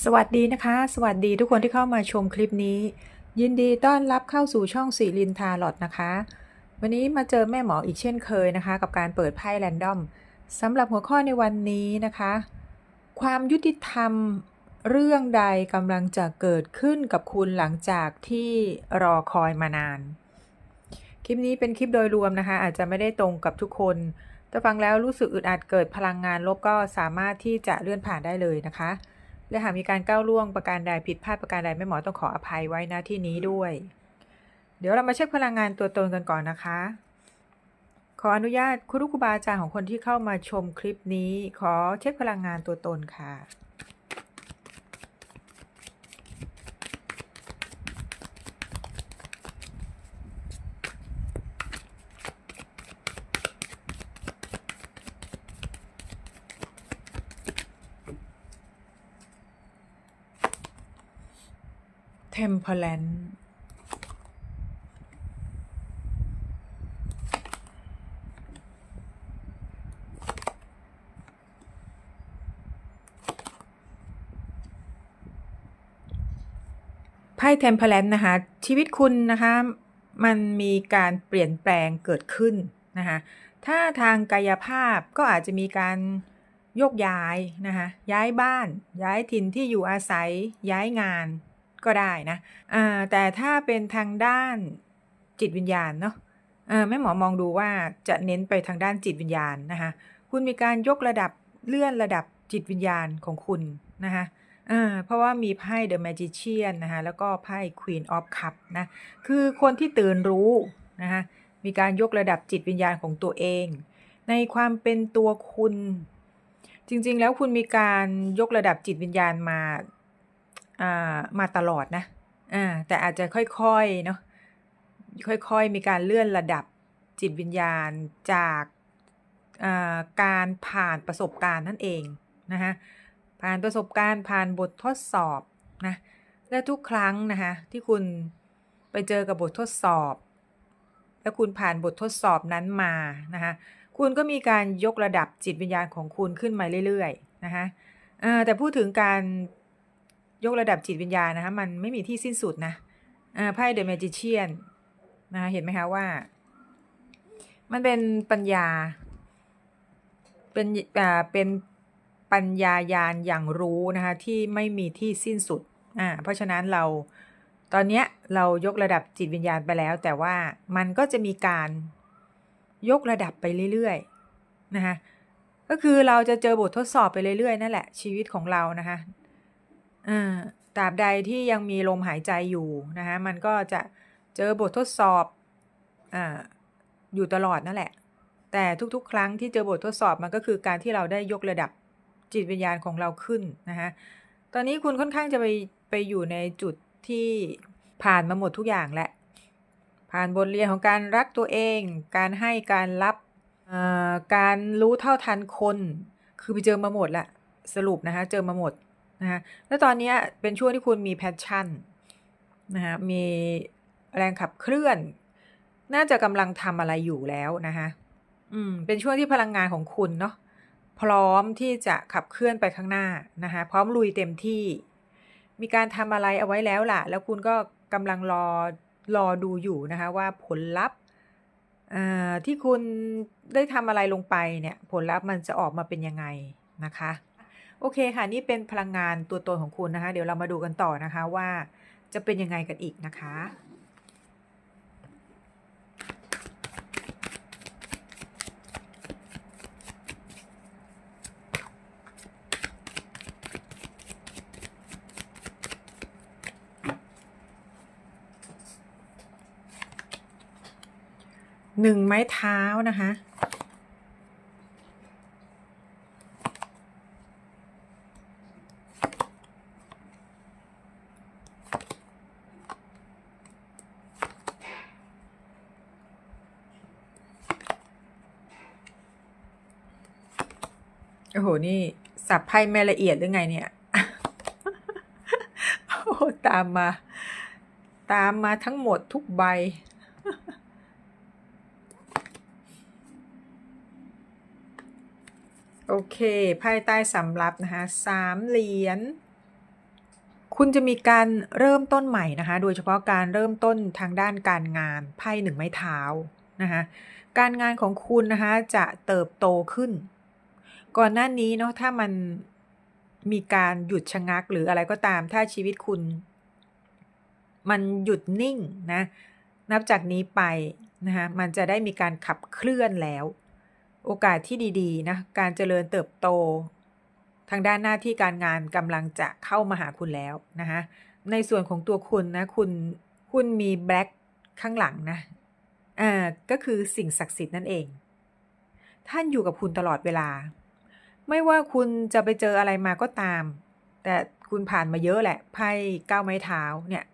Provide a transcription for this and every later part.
สวัสดีนะคะ สวัสดีทุกคนที่เข้ามาชมคลิปนี้ ยินดีต้อนรับเข้าสู่ช่องสีลินทาลอดนะคะ วันนี้มาเจอแม่หมออีกเช่นเคยนะคะ กับการเปิดไพ่แรนดอมสำหรับหัวข้อในวันนี้นะคะ ความยุติธรรมเรื่องใดกำลังจะเกิดขึ้นกับคุณหลังจากที่รอคอยมานาน คลิปนี้เป็นคลิปโดยรวมนะคะ อาจจะไม่ได้ตรงกับทุกคนแต่ฟังแล้วรู้สึกอึดอัดเกิดพลังงานลบก็สามารถที่จะเลื่อนผ่านได้เลยนะคะ และหากมีการก้าวล่วงประการใดผิดพลาดประการใดแม่หมอต้องขออภัยไว้นะที่นี้ด้วย เดี๋ยวเรามาเช็คพลังงานตัวตนกันก่อนนะคะ ขออนุญาตคุณลูครูบาอาจารย์ของคนที่เข้ามาชมคลิปนี้ ขอเช็คพลังงานตัวตนค่ะ Temperance ไพ่ Temperance นะคะ ชีวิตคุณนะคะ มันมีการเปลี่ยนแปลงเกิดขึ้นนะคะ ถ้าทางกายภาพก็อาจจะมีการโยกย้ายนะคะ ย้ายบ้าน ย้ายถิ่นที่อยู่อาศัย ย้ายงาน ก็ได้นะอ่าแต่ถ้าเป็นทางด้านจิตวิญญาณเนาะอ่าแม่หมอมองดูว่าจะเน้นไปทางด้านจิตวิญญาณนะคะคุณมีการยกระดับเลื่อนระดับจิตวิญญาณของคุณนะคะอ่าเพราะว่ามีไพ่ The Magician นะคะแล้วก็ไพ่ Queen of Cup นะคือคนที่ตื่นรู้นะคะมีการยกระดับจิตวิญญาณของตัวเอง ในความเป็นตัวคุณ จริงๆแล้วคุณมีการยกระดับจิตวิญญาณมา มาตลอดนะแต่อาจจะค่อยๆเนาะค่อยๆ มีการเลื่อนระดับจิตวิญญาณจากาการผ่านประสบการณ์นั่นเองนะคะผ่านประสบการณ์ผ่านบททดสอบนะและทุกครั้งนะคะที่คุณไปเจอกับบททดสอบ แล้วคุณผ่านบททดสอบนั้นมานะคะคุณก็มีการยกระดับจิตวิญญาณของคุณขึ้นมาเรื่อยๆนะคะแต่พูดถึงการ ยกระดับจิตวิญญาณนะคะมันไม่มีที่สิ้นสุดนะไพ่ The Magician นะคะเห็นไหมคะว่า มันเป็นปัญญา เป็นอ่าเป็นปัญญายานอย่างรู้นะคะที่ไม่มีที่สิ้นสุดอ่าเพราะฉะนั้นเราตอนเนี้ยเรายกระดับจิตวิญญาณไปแล้ว แต่ว่ามันก็จะมีการยกระดับไปเรื่อยๆนะคะก็คือเราจะเจอบททดสอบไปเรื่อยๆนั่นแหละชีวิตของเรานะคะ ตราบใดที่ยังมีลมหายใจอยู่นะคะมันก็จะเจอบททดสอบอ่าอยู่ตลอดนั่นแหละ แต่ทุกๆ ครั้งที่เจอบททดสอบมันก็คือการที่เราได้ยกระดับจิตวิญญาณของเราขึ้นนะคะตอนนี้คุณค่อนข้างจะไปไปอยู่ในจุดที่ผ่านมาหมดทุกอย่างแหละ ผ่านบทเรียนของการรักตัวเอง การให้การรับอ่อการรู้เท่าทันคน คือไปเจอมาหมดละสรุปนะคะเจอมาหมด นะคะแล้วตอนนี้เป็นช่วงที่คุณมีแพชชั่นนะคะมีแรงขับเคลื่อน น่าจะกำลังทำอะไรอยู่แล้วนะคะอืมเป็นช่วงที่พลังงานของคุณเนาะพร้อมที่จะขับเคลื่อนไปข้างหน้านะคะพร้อมลุยเต็มที่ มีการทำอะไรเอาไว้แล้วล่ะ แล้วคุณก็กำลังรอรอดูอยู่นะคะว่าผลลัพธ์ที่คุณได้ทำอะไรลงไปเนี่ย ผลลัพธ์มันจะออกมาเป็นยังไงนะคะ โอเคค่ะ นี่เป็นพลังงานตัวตนของคุณนะคะ เดี๋ยวเรามาดูกันต่อนะคะว่าจะเป็นยังไงกันอีกนะคะหนึ่งไม้เท้านะคะ โอ้โห นี่สับไพ่ไม่ละเอียดหรือไงเนี่ย โอ้โหตามมา ตามมาทั้งหมดทุกใบ โอเค ไพ่ใต้สำรับนะคะสามเหรียญ คุณจะมีการเริ่มต้นใหม่นะคะ โดยเฉพาะการเริ่มต้นทางด้านการงาน ไพ่หนึ่งไม้เท้านะคะ การงานของคุณนะคะจะเติบโตขึ้น ก่อนหน้านี้เนาะถ้ามันมีการหยุดชะงักหรืออะไรก็ตาม ถ้าชีวิตคุณ มันหยุดนิ่งนะ นับจากนี้ไปนะคะมันจะได้มีการขับเคลื่อนแล้ว โอกาสที่ดีๆนะการเจริญเติบโต ทางด้านหน้าที่การงานกำลังจะเข้ามาหาคุณแล้วนะคะในส่วนของตัวคุณนะคุณคุณมีแบล็คข้างหลังนะอ่าก็คือสิ่งศักดิ์สิทธิ์นั่นเอง ท่านอยู่กับคุณตลอดเวลา ไม่ว่าคุณจะไปเจออะไรมาก็ตาม แต่คุณผ่านมาเยอะแหละ ไพ่ก้าวไม้เท้าเนี่ย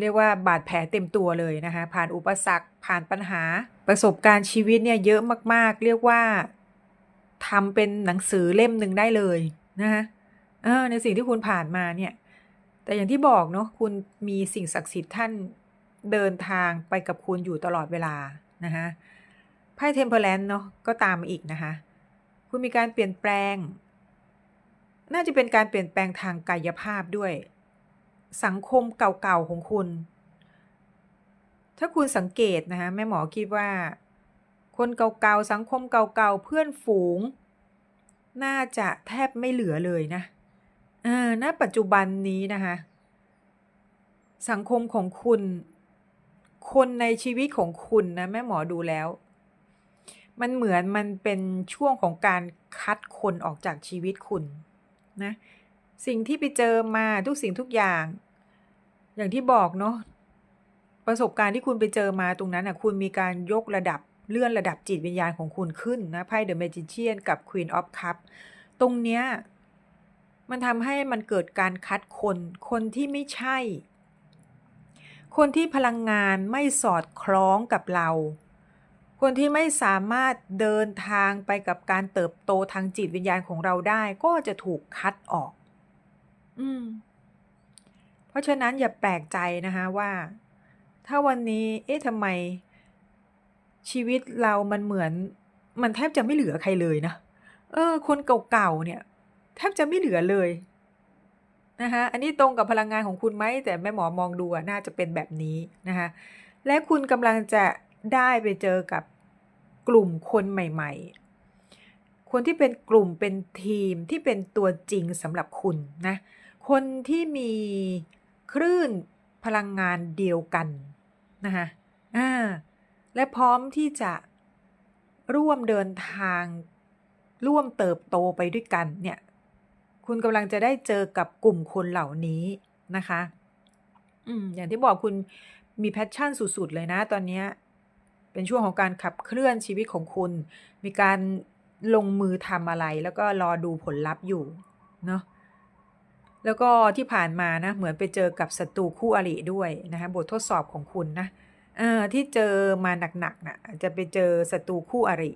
เรียกว่าบาดแผลเต็มตัวเลยนะคะ ผ่านอุปสรรค ผ่านปัญหา ประสบการณ์ชีวิตเนี่ยเยอะมากๆ เรียกว่าทำเป็นหนังสือเล่มหนึ่งได้เลยนะคะในสิ่งที่คุณผ่านมาเนี่ย แต่อย่างที่บอกเนาะคุณมีสิ่งศักดิ์สิทธิ์ท่านเดินทางไปกับคุณอยู่ตลอดเวลานะคะไพ่เทมเพลนเนาะก็ตามอีกนะคะ คุณมีการเปลี่ยนแปลง น่าจะเป็นการเปลี่ยนแปลงทางกายภาพด้วย สังคมเก่าๆของคุณ ถ้าคุณสังเกตนะคะแม่หมอคิดว่า คนเก่าๆสังคมเก่าๆเพื่อนฝูง น่าจะแทบไม่เหลือเลยนะเออณปัจจุบันนี้นะคะสังคมของคุณ คนในชีวิตของคุณนะแม่หมอดูแล้ว มันเหมือนมันเป็นช่วงของการคัดคนออกจากชีวิตคุณนะสิ่งที่ไปเจอมาทุกสิ่งทุกอย่าง อย่างที่บอกเนาะประสบการณ์ที่คุณไปเจอมาตรงนั้นอะคุณมีการยกระดับเลื่อนระดับจิตวิญญาณของคุณขึ้นนะไพ่เดอะเมจิเชียนกับ Queen of Cup ตรงเนี้ยมันทำให้มันเกิดการคัดคน คนที่ไม่ใช่ คนที่พลังงานไม่สอดคล้องกับเรา คนที่ไม่สามารถเดินทางไปกับการเติบโตทางจิตวิญญาณของเราได้ ก็จะถูกคัดออก อืม เพราะฉะนั้นอย่าแปลกใจนะคะว่า ถ้าวันนี้ เอ๊ะทำไม ชีวิตเรามันเหมือน มันแทบจะไม่เหลือใครเลยนะ เออ คนเก่าๆเนี่ย แทบจะไม่เหลือเลยนะคะอันนี้ตรงกับพลังงานของคุณไหมแต่แม่หมอมองดูน่าจะเป็นแบบนี้นะคะและคุณกำลังจะได้ไปเจอกับ กลุ่มคนใหม่ๆ คนที่เป็นกลุ่มเป็นทีมที่เป็นตัวจริงสำหรับคุณนะ คนที่มีคลื่นพลังงานเดียวกันนะคะอ่าและพร้อมที่จะร่วมเดินทางร่วมเติบโตไปด้วยกันเนี่ย คุณกำลังจะได้เจอกับกลุ่มคนเหล่านี้นะคะ อืมอย่างที่บอกคุณมีแพชชั่นสุด ๆ เลยนะ ตอนนี้ เป็นช่วงของการขับเคลื่อนชีวิตของคุณ มีการลงมือทำอะไร แล้วก็รอดูผลลัพธ์อยู่เนาะแล้วก็ที่ผ่านมานะเหมือนไปเจอกับศัตรูคู่อริด้วยนะคะบททดสอบของคุณนะเออที่เจอมาหนักๆนะ่ะจะไปเจอศัตรูคู่อริ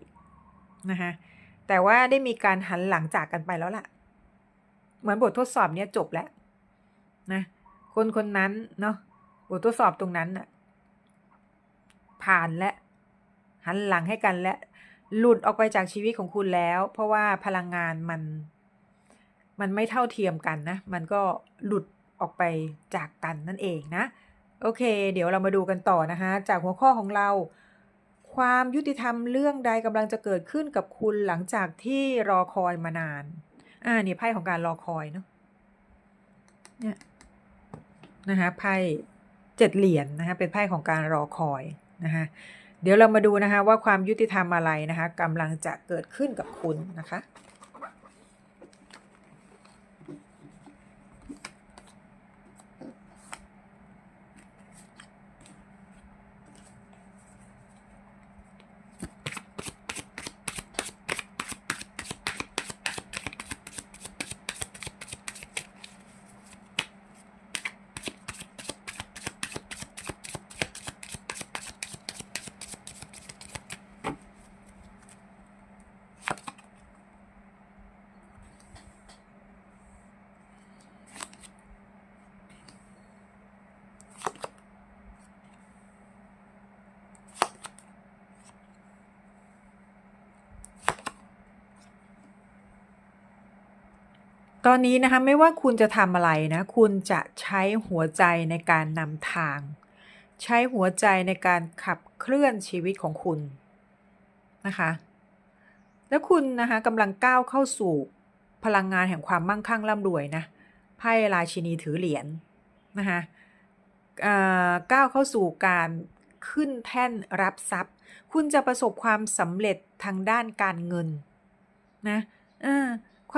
นะคะแต่ว่าได้มีการหันหลังจากกันไปแล้วล่ะ เหมือนบททดสอบเนี้ยจบแล้วนะคนคนนั้นเนาะบททดสอบตรงนั้นน่ะผ่านและ หันหลังให้กันและหลุดออกไปจากชีวิตของคุณแล้ว เพราะว่าพลังงานมัน มันไม่เท่าเทียมกันนะ มันก็หลุดออกไปจากกันนั่นเองนะ โอเค เดี๋ยวเรามาดูกันต่อนะคะ จากหัวข้อของเรา ความยุติธรรมเรื่องใดกำลังจะเกิดขึ้นกับคุณหลังจากที่รอคอยมานาน อ่านี่ไพ่ของการรอคอยเนาะเนี่ยนะคะไพ่เจ็ดเหรียญนนะคะเป็นไพ่ของการรอคอยนะคะ เดี๋ยวเรามาดูนะคะว่าความยุติธรรมอะไรนะคะกำลังจะเกิดขึ้นกับคุณนะคะ ตอนนี้นะคะไม่ว่าคุณจะทำอะไรนะ คุณจะใช้หัวใจในการนำทาง ใช้หัวใจในการขับเคลื่อนชีวิตของคุณนะคะ แล้วคุณนะคะกำลังก้าวเข้าสู่พลังงานแห่งความมั่งคั่งร่ำรวยนะไพ่ราชินีถือเหรียญนะคะก้าวเข้าสู่การขึ้นแท่นรับทรัพย์ คุณจะประสบความสำเร็จทางด้านการเงินนะเออ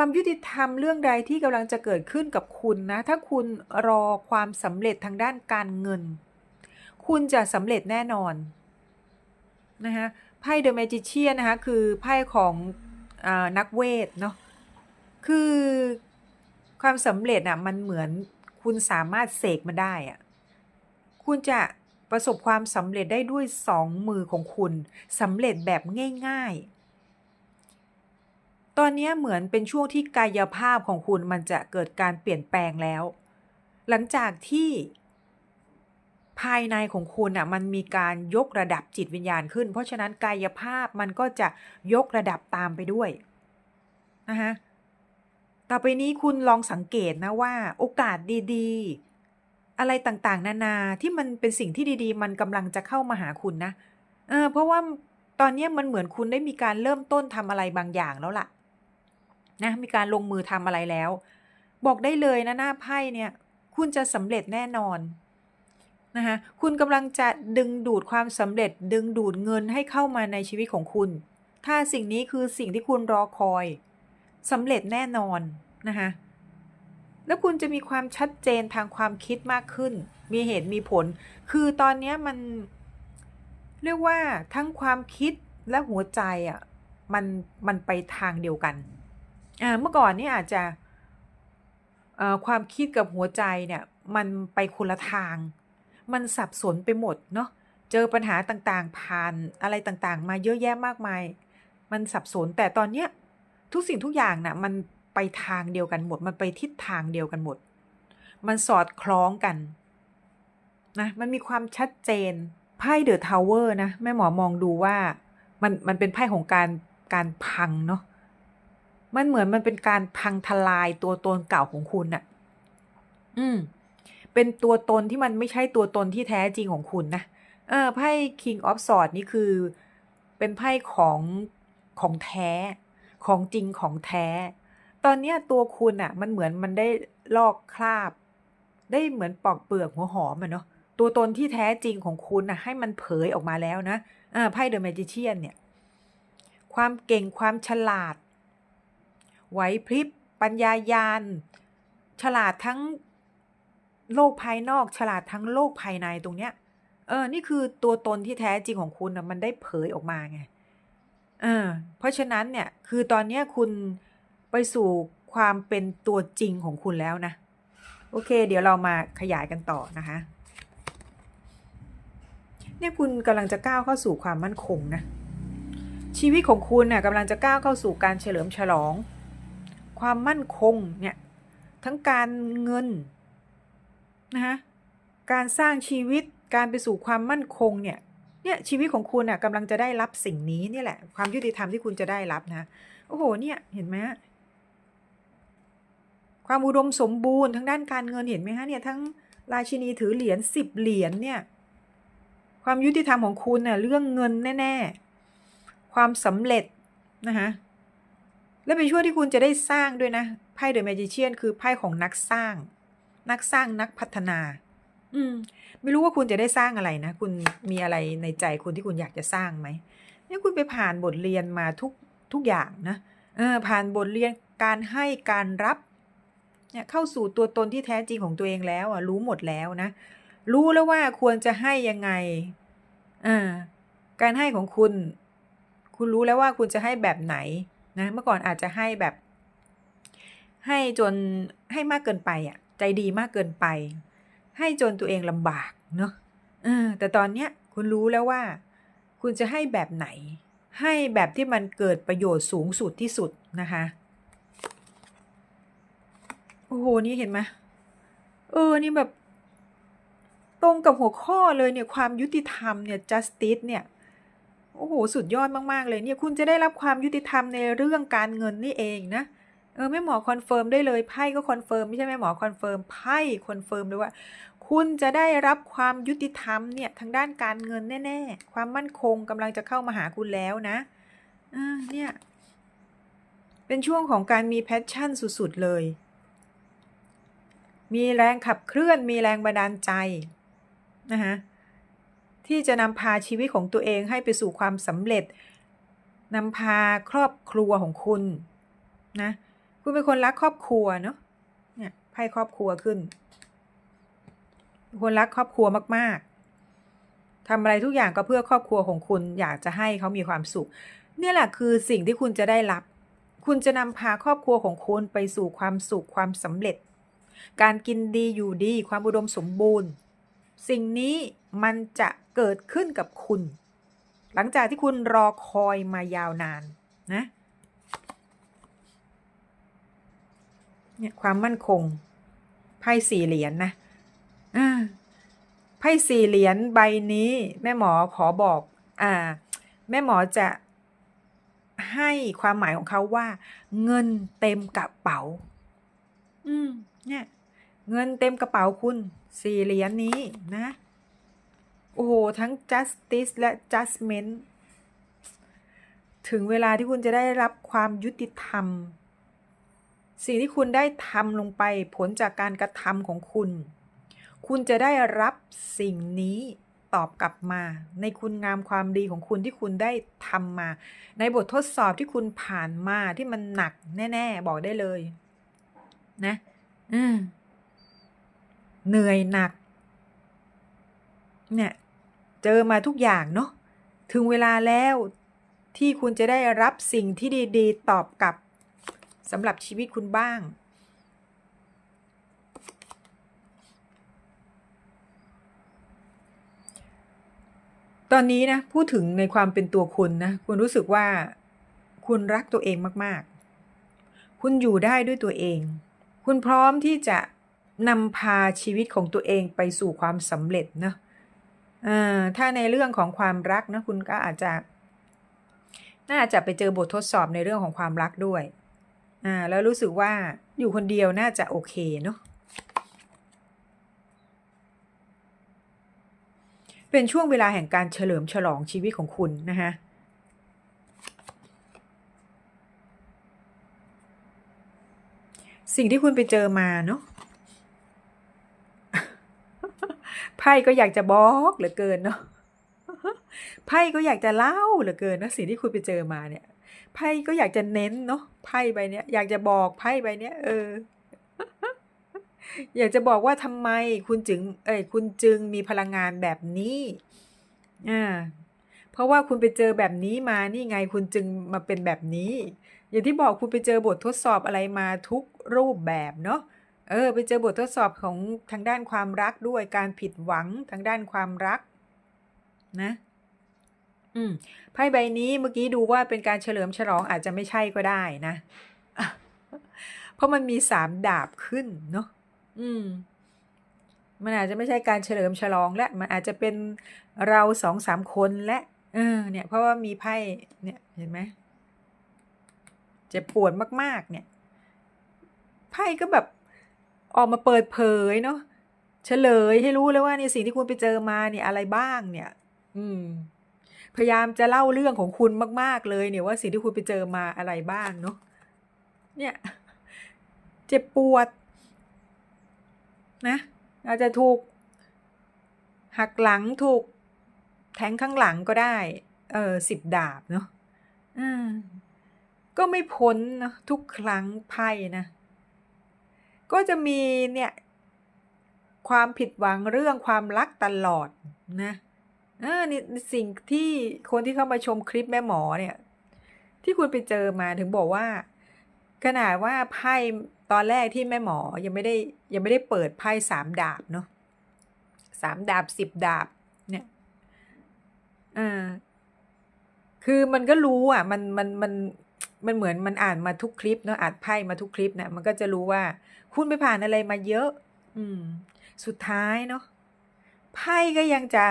ความยุติธรรมเรื่องใดที่กำลังจะเกิดขึ้นกับคุณนะ ถ้าคุณรอความสำเร็จทางด้านการเงิน คุณจะสำเร็จแน่นอนนะคะไพ่เดอะแมจิเชียนนะคะคือไพ่ของอนักเวทเนาะคือความสำเร็จอะมันเหมือนคุณสามารถเสกมันได้อะคุณจะประสบความสำเร็จได้ด้วยสองมือของคุณสำเร็จแบบง่าย ๆ ตอนนี้เหมือนเป็นช่วงที่กายภาพของคุณมันจะเกิดการเปลี่ยนแปลงแล้ว หลังจากที่ภายในของคุณอะมันมีการยกระดับจิตวิญญาณขึ้น เพราะฉะนั้นกายภาพมันก็จะยกระดับตามไปด้วยนะคะต่อไปนี้คุณลองสังเกตนะว่า โอกาสดีๆ อะไรต่างๆ นานาที่มันเป็นสิ่งที่ดีๆ มันกำลังจะเข้ามาหาคุณนะเออเพราะว่าตอนนี้มันเหมือนคุณได้มีการเริ่มต้นทำอะไรบางอย่างแล้วล่ะ นะมีการลงมือทำอะไรแล้ว บอกได้เลยนะหน้าไพ่เนี่ยคุณจะสำเร็จแน่นอนนะคะคุณกำลังจะดึงดูดความสำเร็จ ดึงดูดเงินให้เข้ามาในชีวิตของคุณ ถ้าสิ่งนี้คือสิ่งที่คุณรอคอยสำเร็จแน่นอนนะคะแล้วคุณจะมีความชัดเจนทางความคิดมากขึ้น มีเหตุมีผล คือตอนนี้มัน เรียกว่าทั้งความคิดและหัวใจอะมันมันไปทางเดียวกัน เมื่อก่อนนี่อาจจะความคิดกับหัวใจเนี่ยมันไปคนละทาง มันสับสนไปหมดเนาะเจอปัญหาต่างๆ ผ่านอะไรต่างๆ มาเยอะแยะมากมาย มันสับสนแต่ตอนเนี้ยทุกสิ่งทุกอย่างนะ่ะมันไปทางเดียวกันหมด มันไปทิศทางเดียวกันหมด มันสอดคล้องกันนะมันมีความชัดเจนไพ่เดอะทาวเวอร์นะแม่หมอมองดูว่ามันมันเป็นไพ่ของการการพังเนาะ มันเหมือนมันเป็นการพังทลายตัวตนเก่าของคุณน่ะอืม เป็นตัวตนที่มันไม่ใช่ตัวตนที่แท้จริงของคุณนะ เออ ไพ่ King of Swords นี่คือ เป็นไพ่ของของแท้ ของจริงของแท้ ตอนนี้ตัวคุณอะ่ะมันเหมือนมันได้ลอกคราบ ได้เหมือนปอกเปลือกหัวหอมอะเนาะ ตัวตนที่แท้จริงของคุณนะให้มันเผยออกมาแล้วนะ อ่า ไพ่เดอะแมจิเชียนเนี่ย ความเก่งความฉลาด ไหวพริบ ปัญญายาณ ฉลาดทั้งโลกภายนอก ฉลาดทั้งโลกภายในตรงเนี้ย เออ นี่คือตัวตนที่แท้จริงของคุณนะมันได้เผยออกมาไง เออ เพราะฉะนั้นเนี่ย คือตอนนี้คุณไปสู่ความเป็นตัวจริงของคุณแล้วนะ โอเค เดี๋ยวเรามาขยายกันต่อนะคะ เนี่ยคุณกำลังจะก้าวเข้าสู่ความมั่นคงนะชีวิตของคุณน่ะกำลังจะก้าวเข้าสู่การเฉลิมฉลอง ความมั่นคงเนี่ยทั้งการเงินนะคะการสร้างชีวิตการไปสู่ความมั่นคงเนี่ยเนี่ยชีวิตของคุณอะกำลังจะได้รับสิ่งนี้นี่แหละ ความยุติธรรมที่คุณจะได้รับนะโอ้โหเนี่ยเห็นไหมความอุดมสมบูรณ์ทั้งด้านการเงินเห็นไหมฮะเนี่ยทั้งราชินีถือเหรียญสิบเหรียญเนี่ยความยุติธรรมของคุณน่ยเรื่องเงินแน่ ๆ ความสำเร็จนะคะ และเป็นช่วงที่คุณจะได้สร้างด้วยนะ ไพ่เดอะแมจิเชียนคือไพ่ของนักสร้าง นักสร้างนักพัฒนา อืม ไม่รู้ว่าคุณจะได้สร้างอะไรนะ คุณมีอะไรในใจคุณที่คุณอยากจะสร้างไหมเนี่ยคุณไปผ่านบทเรียนมาทุกทุกอย่างนะเออผ่านบทเรียนการให้การรับเนี่ยเข้าสู่ตัวตนที่แท้จริงของตัวเองแล้วอะรู้หมดแล้วนะ รู้แล้วว่าควรจะให้ยังไงอ่าการให้ของคุณ คุณรู้แล้วว่าคุณจะให้แบบไหน นะเมื่อก่อนอาจจะให้แบบ ให้จนให้มากเกินไปอะ ใจดีมากเกินไป ให้จนตัวเองลำบากเนาะแต่ตอนเนี้ยคุณรู้แล้วว่า คุณจะให้แบบไหน ให้แบบที่มันเกิดประโยชน์สูงสุดที่สุดนะคะโอ้โห นี่เห็นไหมเออ นี่แบบ ตรงกับหัวข้อเลยเนี่ย ความยุติธรรมเนี่ย justice เนี่ย โอ้โห สุดยอดมาก ๆ เลยเนี่ยคุณจะได้รับความยุติธรรมในเรื่องการเงินนี่เองนะเออแม่หมอคอนเฟิร์มได้เลยไพ่ก็คอนเฟิร์มไม่ใช่แม่หมอคอนเฟิร์มไพ่คอนเฟิร์มเลยว่า คุณจะได้รับความยุติธรรมเนี่ยทางด้านการเงินแน่ ๆ ความมั่นคงกำลังจะเข้ามาหาคุณแล้วนะอ่าเนี่ยเป็นช่วงของการมีแพชชั่นสุด ๆ เลย มีแรงขับเคลื่อนมีแรงบันดาลใจนะคะ ที่จะนำพาชีวิตของตัวเองให้ไปสู่ความสำเร็จนำพาครอบครัวของคุณนะคุณเป็นคนรักครอบครัวเนาะเนี่ยไพ่ครอบครัวขึ้นคนรักครอบครัวมาก ๆทำอะไรทุกอย่างก็เพื่อครอบครัวของคุณอยากจะให้เขามีความสุข เนี่ยแหละคือสิ่งที่คุณจะได้รับ คุณจะนำพาครอบครัวของคุณไปสู่ความสุขความสำเร็จ การกินดีอยู่ดีความอุดมสมบูรณ์ สิ่งนี้มันจะ เกิดขึ้นกับคุณ หลังจากที่คุณรอคอยมายาวนานนะเนี่ยความมั่นคงไพ่สี่เหรียญนนะไพ่สี่เหรียญใบนี้แม่หมอขอบอกอ่าแม่หมอจะให้ความหมายของเขาว่า เงินเต็มกระเป๋า อืมเนี่ย เงินเต็มกระเป๋าคุณ สี่เหรียญนี้นะ โอ้โห ทั้ง justice และ judgment ถึงเวลาที่คุณจะได้รับความยุติธรรม สิ่งที่คุณได้ทำลงไปผลจากการกระทำของคุณ คุณจะได้รับสิ่งนี้ตอบกลับมา ในคุณงามความดีของคุณที่คุณได้ทำมา ในบททดสอบที่คุณผ่านมาที่มันหนักแน่ ๆ บอกได้เลย นะอืมเหนื่อยหนัก เนี่ย เจอมาทุกอย่างเนาะถึงเวลาแล้วที่คุณจะได้รับสิ่งที่ดี ๆ ตอบกลับสำหรับชีวิตคุณบ้าง ตอนนี้นะพูดถึงในความเป็นตัวคุณนะคุณรู้สึกว่าคุณรักตัวเองมาก ๆ คุณอยู่ได้ด้วยตัวเอง คุณพร้อมที่จะนำพาชีวิตของตัวเองไปสู่ความสำเร็จเนะ ถ้าในเรื่องของความรักนะคุณก็อาจจะน่าจะไปเจอบททดสอบในเรื่องของความรักด้วย อ่า แล้วรู้สึกว่าอยู่คนเดียวน่าจะโอเคเนาะ เป็นช่วงเวลาแห่งการเฉลิมฉลองชีวิตของคุณนะคะสิ่งที่คุณไปเจอมาเนาะ ไพ่ก็อยากจะบอกเหลือเกินเนาะไพ่ก็อยากจะเล่าเหลือเกินนะสิ่งที่คุณไปเจอมาเนี่ยไพ่ก็อยากจะเน้นเนาะไพ่ใบเนี้ยอยากจะบอกไพ่ใบเนี้ยเออ อยากจะบอกว่าทำไมคุณจึง เอ้ยคุณจึงมีพลังงานแบบนี้อ่าเพราะว่าคุณไปเจอแบบนี้มานี่ไงคุณจึงมาเป็นแบบนี้ อย่างที่บอกคุณไปเจอบททดสอบอะไรมาทุกรูปแบบเนาะ เออ ไปเจอบททดสอบของทางด้านความรักด้วยการผิดหวังทางด้านความรัก นะอืมไพ่ใบนี้เมื่อกี้ดูว่าเป็นการเฉลิมฉลองอาจจะไม่ใช่ก็ได้นะ เพราะมันมีสามดาบขึ้นเนาะอืม มันอาจจะไม่ใช่การเฉลิมฉลองและ มันอาจจะเป็นเราสองสามคนและเออ เนี่ย เพราะว่ามีไพ่เนี่ยเห็นไหมเจ็บปวดมาก ๆ เนี่ยไพ่ก็แบบ ออกมาเปิดเผยเนาะเฉลยให้รู้เลยว่าเนี่ยสิ่งที่คุณไปเจอมาเนี่ยอะไรบ้างเนี่ย อืม พยายามจะเล่าเรื่องของคุณมาก ๆ เลยเนี่ยว่าสิ่งที่คุณไปเจอมาอะไรบ้างเนาะเนี่ย เจ็บปวด นะ อาจจะถูก หักหลังถูก แทงข้างหลังก็ได้ เออสิบดาบเนาะอืมก็ไม่พ้นนะทุกครั้งไพ่นะ ก็จะมีเนี่ยความผิดหวังเรื่องความรักตลอดนะเออนี่สิ่งที่คนที่เข้ามาชมคลิปแม่หมอเนี่ย ที่คุณไปเจอมาถึงบอกว่า ขนาดว่าไพ่ตอนแรกที่แม่หมอยังไม่ได้ยังไม่ได้เปิดไพ่สามดาบเนาะสามดาบสิบดาบเนี่ยอ่าคือมันก็รู้อะ มันมันมัน มันเหมือนมันอ่านมาทุกคลิปเนาะอ่านไพ่มาทุกคลิปเนี่ยมันก็จะรู้ว่า คุณไปผ่านอะไรมาเยอะ อืม สุดท้ายเนาะไพ่ก็ยังจะ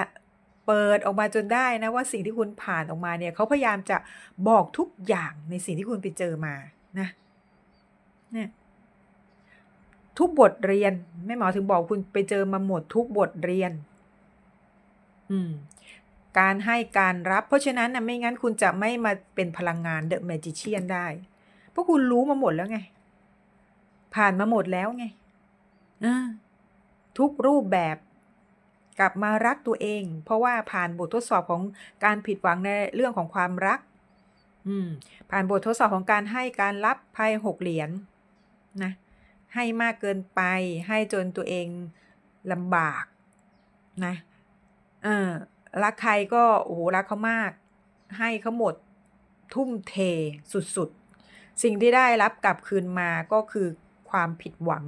เปิดออกมาจนได้นะว่าสิ่งที่คุณผ่านออกมาเนี่ยเขาพยายามจะบอกทุกอย่างในสิ่งที่คุณไปเจอมานะเนี่ยทุกบทเรียนแม่หมอถึงบอกคุณไปเจอมาหมดทุกบทเรียน อืม การให้การรับ เพราะฉะนั้นนะไม่งั้นคุณจะไม่มาเป็นพลังงานเดอะแมจิเชียนได้ เพราะคุณรู้มาหมดแล้วไง ผ่านมาหมดแล้วไงทุกรูปแบบ กลับมารักตัวเอง เพราะว่าผ่านบททดสอบของการผิดหวังในเรื่องของความรัก อืม ผ่านบททดสอบของการให้การรับไพ่หกเหรียญนะให้มากเกินไป ให้จนตัวเองลำบาก นะ เออ รักใครก็โอ้โหรักเขามาก ให้เขาหมดทุ่มเทสุดๆ สิ่งที่ได้รับกลับคืนมาก็คือความผิดหวัง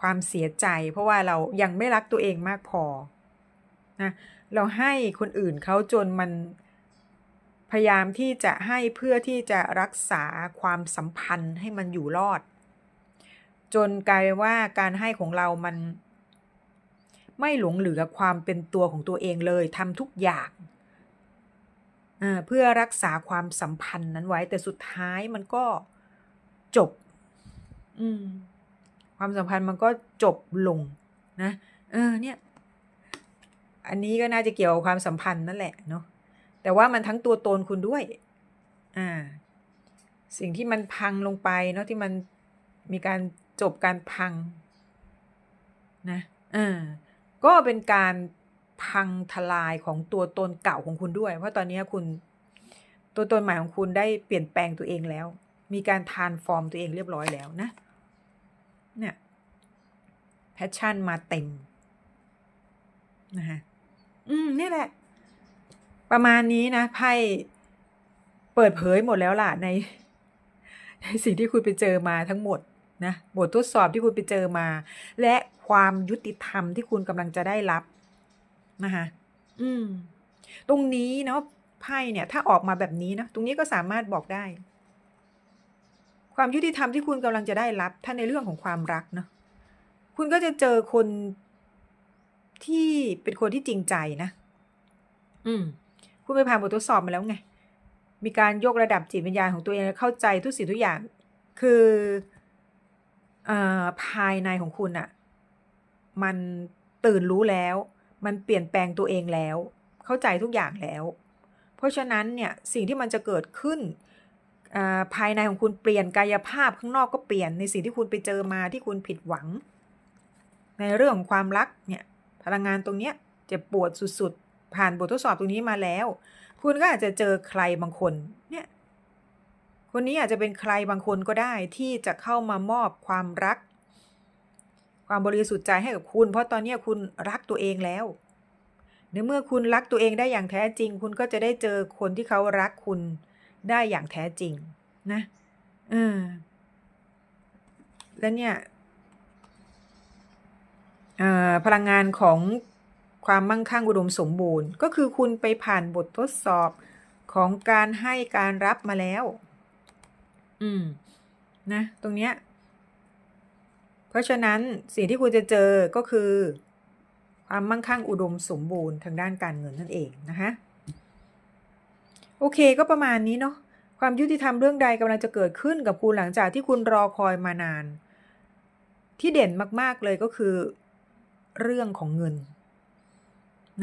ความเสียใจ เพราะว่าเรายังไม่รักตัวเองมากพอนะเราให้คนอื่นเขาจนมันพยายามที่จะให้เพื่อที่จะรักษาความสัมพันธ์ให้มันอยู่รอด จนกลายว่าการให้ของเรามัน ไม่หลงเหลือความเป็นตัวของตัวเองเลยทำทุกอย่างเพื่อรักษาความสัมพันธ์นั้นไว้ แต่สุดท้ายมันก็จบความสัมพันธ์มันก็จบลงนะเออเนี่ย อันนี้ก็น่าจะเกี่ยวกับความสัมพันธ์นั่นแหละเนาะแต่ว่ามันทั้งตัวตนคุณด้วย อ่า สิ่งที่มันพังลงไปเนาะที่มันมีการจบการพัง นะอ่า ก็เป็นการพังทลายของตัวตนเก่าของคุณด้วย เพราะตอนนี้คุณตัวตนใหม่ของคุณได้เปลี่ยนแปลงตัวเองแล้ว มีการทานฟอร์มตัวเองเรียบร้อยแล้วนะ เนี่ยแพชชั่นมาเต็มนะฮะอืมนี่แหละ ประมาณนี้นะไพ่เปิดเผยหมดแล้วล่ะในในสิ่งที่คุณไปเจอมาทั้งหมด นะบททดสอบที่คุณไปเจอมา และความยุติธรรมที่คุณกำลังจะได้รับนะคะอืม ตรงนี้เนาะไพ่เนี่ย ถ้าออกมาแบบนี้นะตรงนี้ก็สามารถบอกได้ ความยุติธรรมที่คุณกำลังจะได้รับ ถ้าในเรื่องของความรักเนาะคุณก็จะเจอคนที่เป็นคนที่จริงใจนะ อืม คุณไปผ่านบททดสอบมาแล้วไง มีการยกระดับจิตวิญญาณของตัวเองเข้าใจทุกสิ่งทุกอย่าง คืออ ภายในของคุณอะมันตื่นรู้แล้ว มันเปลี่ยนแปลงตัวเองแล้ว เข้าใจทุกอย่างแล้ว เพราะฉะนั้นเนี่ยสิ่งที่มันจะเกิดขึ้นภายในของคุณเปลี่ยนกายภาพข้างนอกก็เปลี่ยนในสิ่งที่คุณไปเจอมาที่คุณผิดหวัง ในเรื่องของความรักเนี่ยพลังงานตรงเนี้ยจะปวดสุดๆ ผ่านบททดสอบตรงนี้มาแล้ว คุณก็อาจจะเจอใครบางคน คนนี้อาจจะเป็นใครบางคนก็ได้ที่จะเข้ามามอบความรัก ความบริสุทธิ์ใจให้กับคุณ เพราะตอนนี้คุณรักตัวเองแล้วในเมื่อคุณรักตัวเองได้อย่างแท้จริง คุณก็จะได้เจอคนที่เขารักคุณได้อย่างแท้จริง นะเออแล้วเนี่ยพลังงานของความมั่งคั่งอุดมสมบูรณ์ ก็คือคุณไปผ่านบททดสอบของการให้การรับมาแล้ว อืม นะ ตรงเนี้ย เพราะฉะนั้นสิ่งที่คุณจะเจอก็คือ ความมั่งคั่งอุดมสมบูรณ์ทางด้านการเงินนั่นเองนะคะโอเคก็ประมาณนี้เนาะความยุติธรรมเรื่องใดกำลังจะเกิดขึ้นกับคุณหลังจากที่คุณรอคอยมานาน ที่เด่นมาก ๆเลยก็คือ เรื่องของเงิน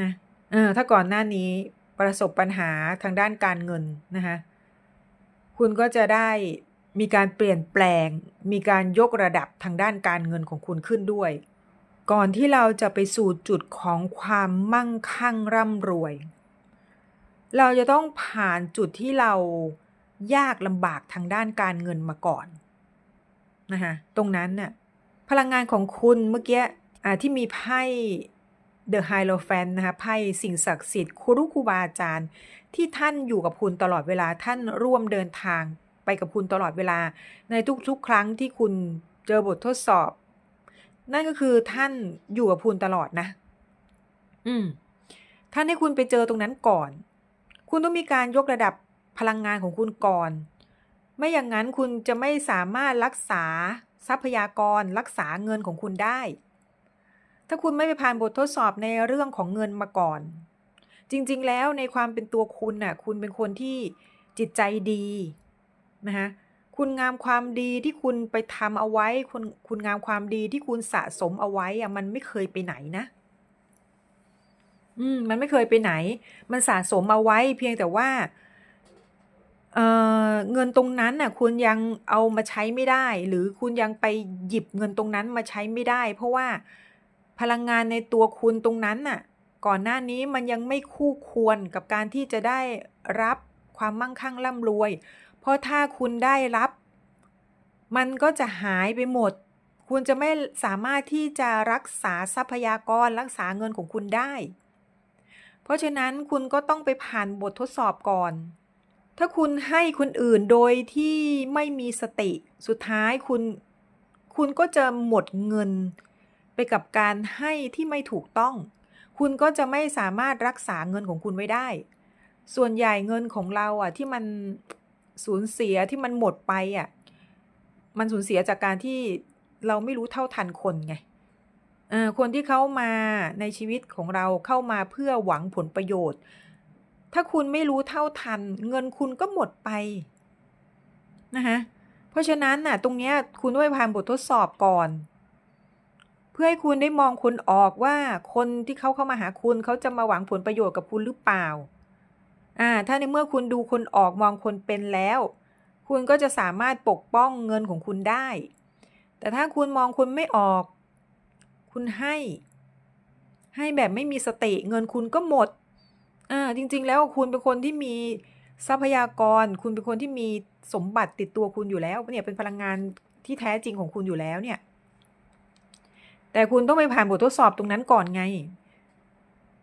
นะเออถ้าก่อนหน้านี้ประสบปัญหาทางด้านการเงินนะคะคุณก็จะได้ มีการเปลี่ยนแปลง มีการยกระดับทางด้านการเงินของคุณขึ้นด้วย ก่อนที่เราจะไปสู่จุดของความมั่งคั่งร่ำรวย เราจะต้องผ่านจุดที่เรายากลำบากทางด้านการเงินมาก่อนนะคะตรงนั้นน่ะพลังงานของคุณเมื่อกี้ที่มีไพ่เดอะไฮโลแฟนนะคะไพ่สิ่งศักดิ์สิทธิ์ครูครูบาอาจารย์ ที่ท่านอยู่กับคุณตลอดเวลาท่านร่วมเดินทาง กับคุณตลอดเวลา ในทุกๆ ครั้งที่คุณเจอบททดสอบ นั่นก็คือท่านอยู่กับคุณตลอดนะ อืม ท่านให้คุณไปเจอตรงนั้นก่อน คุณต้องมีการยกระดับพลังงานของคุณก่อน ไม่อย่างนั้นคุณจะไม่สามารถรักษาทรัพยากรรักษาเงินของคุณได้ ถ้าคุณไม่ไปผ่านบททดสอบในเรื่องของเงินมาก่อน จริง ๆ แล้วในความเป็นตัวคุณน่ะ คุณเป็นคนที่จิตใจดี นะคะคุณงามความดีที่คุณไปทำเอาไว้คุณคุณงามความดีที่คุณสะสมเอาไว้อะมันไม่เคยไปไหนนะอืมมันไม่เคยไปไหน มันสะสมเอาไว้เพียงแต่ว่าเอ่อเงินตรงนั้นน่ะคุณยังเอามาใช้ไม่ได้ หรือคุณยังไปหยิบเงินตรงนั้นมาใช้ไม่ได้ เพราะว่าพลังงานในตัวคุณตรงนั้นน่ะ ก่อนหน้านี้มันยังไม่คู่ควรกับการที่จะได้รับความมั่งคั่งร่ำรวย เพราะถ้าคุณได้รับ มันก็จะหายไปหมด คุณจะไม่สามารถที่จะรักษาทรัพยากรรักษาเงินของคุณได้ เพราะฉะนั้นคุณก็ต้องไปผ่านบททดสอบก่อน ถ้าคุณให้คนอื่นโดยที่ไม่มีสติสุดท้ายคุณ คุณก็จะหมดเงิน ไปกับการให้ที่ไม่ถูกต้อง คุณก็จะไม่สามารถรักษาเงินของคุณไว้ได้ ส่วนใหญ่เงินของเราอะที่มัน สูญเสียที่มันหมดไปอะมันสูญเสียจากการที่เราไม่รู้เท่าทันคนไงเออคนที่เขามาในชีวิตของเราเข้ามาเพื่อหวังผลประโยชน์ ถ้าคุณไม่รู้เท่าทัน เงินคุณก็หมดไปนะคะเพราะฉะนั้นน่ะตรงเนี้ยคุณต้องไปผ่านบททดสอบก่อน เพื่อให้คุณได้มองคนออกว่าคนที่เขาเข้ามาหาคุณเขาจะมาหวังผลประโยชน์กับคุณหรือเปล่า อ่าถ้าในเมื่อคุณดูคนออกมองคนเป็นแล้ว คุณก็จะสามารถปกป้องเงินของคุณได้ แต่ถ้าคุณมองคุณไม่ออก คุณให้ ให้แบบไม่มีสติเงินคุณก็หมดอ่าจริง ๆ แล้วคุณเป็นคนที่มีทรัพยากร คุณเป็นคนที่มีสมบัติติดตัวคุณอยู่แล้วเนี่ยเป็นพลังงานที่แท้จริงของคุณอยู่แล้วเนี่ย แต่คุณต้องไปผ่านบททดสอบตรงนั้นก่อนไง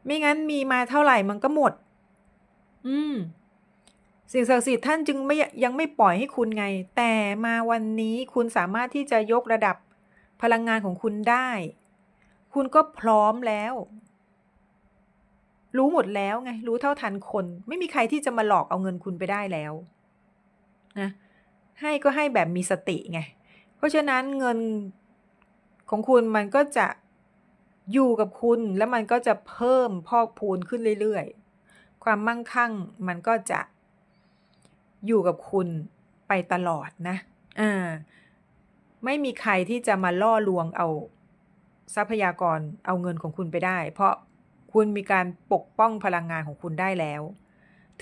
ไม่งั้นมีมาเท่าไหร่มันก็หมด อืม สิ่งศักดิ์สิทธิ์ท่านจึงไม่ยังไม่ปล่อยให้คุณไง แต่มาวันนี้คุณสามารถที่จะยกระดับพลังงานของคุณได้ คุณก็พร้อมแล้ว รู้หมดแล้วไง รู้เท่าทันคน ไม่มีใครที่จะมาหลอกเอาเงินคุณไปได้แล้วนะให้ก็ให้แบบมีสติไง เพราะฉะนั้นเงินของคุณมันก็จะอยู่กับคุณแล้วมันก็จะเพิ่มพอกพูนขึ้นเรื่อยๆ ความมั่งคั่งมันก็จะอยู่กับคุณไปตลอดนะอ่าไม่มีใครที่จะมาล่อลวงเอาทรัพยากรเอาเงินของคุณไปได้ เพราะคุณมีการปกป้องพลังงานของคุณได้แล้ว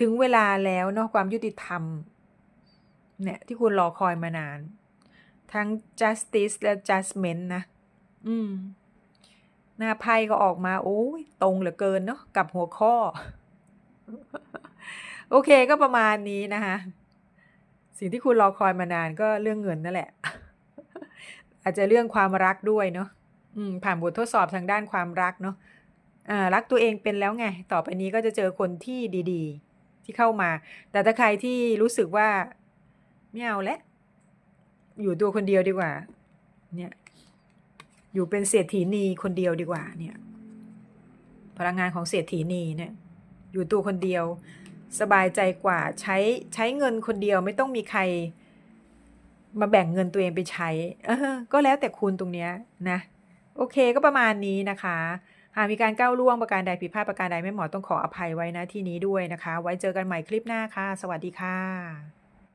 ถึงเวลาแล้วเนาะความยุติธรรมเนี่ยที่คุณรอคอยมานาน ทั้ง justice และ judgment นะ อืม หน้าไพ่ก็ออกมา โอ้ยตรงเหลือเกินเนาะกับหัวข้อ โอเคก็ประมาณนี้นะคะ สิ่งที่คุณรอคอยมานานก็เรื่องเงินนั่นแหละ อาจจะเรื่องความรักด้วยเนาะผ่านบททดสอบทางด้านความรักเนาะรักตัวเองเป็นแล้วไง ต่อไปนี้ก็จะเจอคนที่ดีๆ ที่เข้ามา แต่ถ้าใครที่รู้สึกว่าไม่เอาและ อยู่ตัวคนเดียวดีกว่า เนี่ย อยู่เป็นเศรษฐีนีคนเดียวดีกว่า เนี่ย พลังงานของเศรษฐีนีเนี่ย อยู่ตัวคนเดียว สบายใจกว่าใช้ใช้เงินคนเดียวไม่ต้องมีใคร มาแบ่งเงินตัวเองไปใช้ เออ ก็แล้วแต่คุณตรงเนี้ยนะ โอเคก็ประมาณนี้นะคะหากมีการก้าวล่วงประการใดผิดพลาดประการใดแม่หมอต้องขออภัยไว้นะที่นี้ด้วยนะคะ ไว้เจอกันใหม่คลิปหน้าค่ะ สวัสดีค่ะ